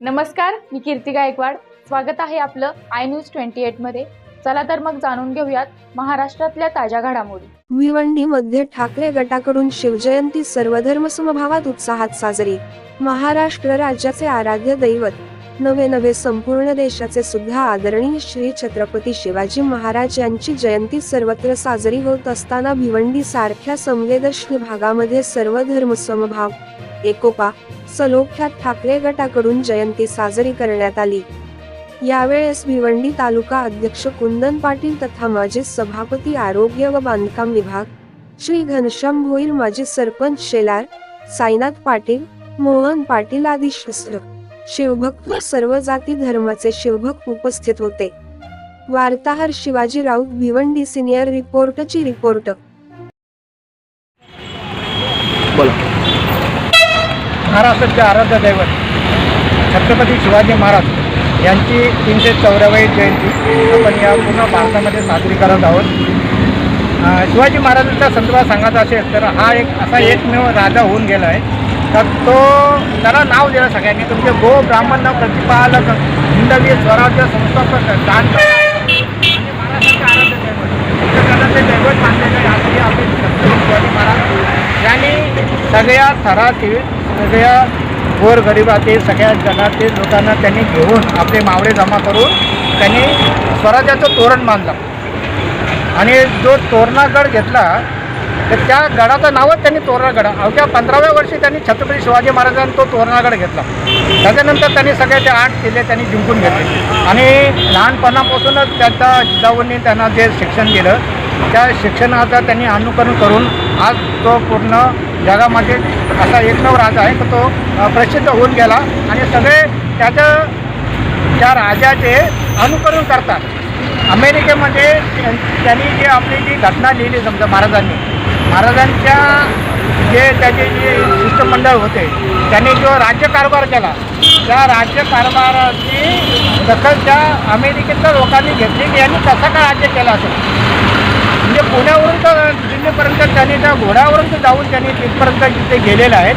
नमस्कार मी कीर्ती गायकवाड. स्वागत आहे आपलं आय न्यूज ट्वेंटी एटमध्ये चला तर मग जाणून घेऊयात महाराष्ट्रातल्या ताज्या घडामोडी. भिवंडीमध्ये ठाकरे गटाकडून शिवजयंती सर्वधर्म समभावात उत्साहात साजरी. महाराष्ट्र राज्याचे आराध्य दैवत नवे नवे संपूर्ण देशाचे सुद्धा आदरणीय श्री छत्रपती शिवाजी महाराज यांची जयंती सर्वत्र साजरी होत असताना भिवंडी सारख्या संवेदनशील भागामध्ये सर्व धर्म समभाव एकोपा सलोख्यात ठाकरे गटाकडून जयंती साजरी करण्यात आली. यावेळेस भिवंडी तालुका अध्यक्ष कुंदन पाटील तथा माजी सभापती आरोग्य व बांधकाम विभाग श्री घनश्याम भोईर माजी सरपंच शेलार साईनाथ पाटील मोहन पाटील आदी शस्त्र शिवभक्त सर्व जाती धर्माचे शिवभक्त उपस्थित होते. वार्ताहर शिवाजी राऊत भिवंडी सिनियर रिपोर्टची रिपोर्ट. बोला. महाराष्ट्राचे आराध्य दैवत छत्रपती शिवाजी महाराज यांची तीनशे चौऱ्यावई जयंती आपण या पूर्ण भारतामध्ये साजरी करत आहोत. शिवाजी महाराजांच्या संदर्भात सांगायचं असेल तर हा एक असा एकमेव राजा होऊन गेला आहे. तर तो त्याला नाव दिलं सगळ्यांनी. तुमचे गो ब्राह्मण प्रतिपालक हिंदवी स्वराज्य संस्थापक दान महाराष्ट्राचे आराध्य दैवत. तर ते दैवत मानलेलं आहे आपले शिवाजी महाराज. यांनी सगळ्या थरातील सगळ्या गोरगरिबातील सगळ्या जगातील लोकांना त्यांनी घेऊन आपले मावळे जमा करून त्यांनी स्वराज्याचं तोरण बांधलं. आणि जो तोरणागड घेतला तर त्या गडाचं नावच त्यांनी तोरणागड अवघ्या पंधराव्या वर्षी त्यांनी छत्रपती शिवाजी महाराजांनी तो तोरणागड घेतला. त्याच्यानंतर त्यांनी सगळ्याचे ते आठ किल्ले त्यांनी जिंकून घेतले. आणि लहानपणापासूनच त्यांचा जिजाऊंनी त्यांना जे शिक्षण दिलं त्या शिक्षणाचं त्यांनी अनुकरण करून आज तो पूर्ण जगामध्ये असा एकमेव राजा आहे तर तो प्रसिद्ध होऊन गेला. आणि सगळे त्याचं त्या राजाचे अनुकरण करतात. अमेरिकेमध्ये त्यां- त्यांनी जे आपली जी घटना लिहिली समजा महाराजांनी. महाराजांच्या जे त्याचे जे शिष्टमंडळ होते त्यांनी जो राज्यकारभार केला त्या राज्यकारभाराची दखल त्या अमेरिकेतल्या लोकांनी घेतली की यांनी कसा काय राज्य केलं असेल? म्हणजे पुण्यावरून तर दिल्लीपर्यंत त्यांनी त्या घोड्यावरून तर जाऊन त्यांनी तिथपर्यंत तिथे गेलेले आहेत.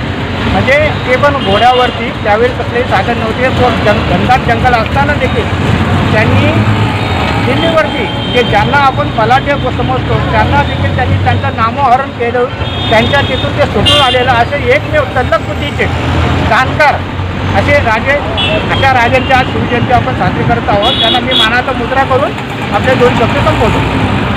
म्हणजे ते पण घोड्यावरती. त्यावेळी कसलेही साधन नव्हते. तो जंग घनदाट जंगल असताना देखील त्यांनी दिल्लीवरती जे ज्यांना आपण बलाढ्य समजतो त्यांना देखील त्यांनी त्यांचं नामोहरण केलं. त्यांच्या तिथून ते सुटून आलेलं. असे एकमेव तल्लक बुद्धीचे जाणकार असे राजे अशा राजांच्या आज शिवजयंती आपण साजरी करत आहोत. त्यांना मी मानाचा मुद्रा करून आपले दोन शब्द संपवतो.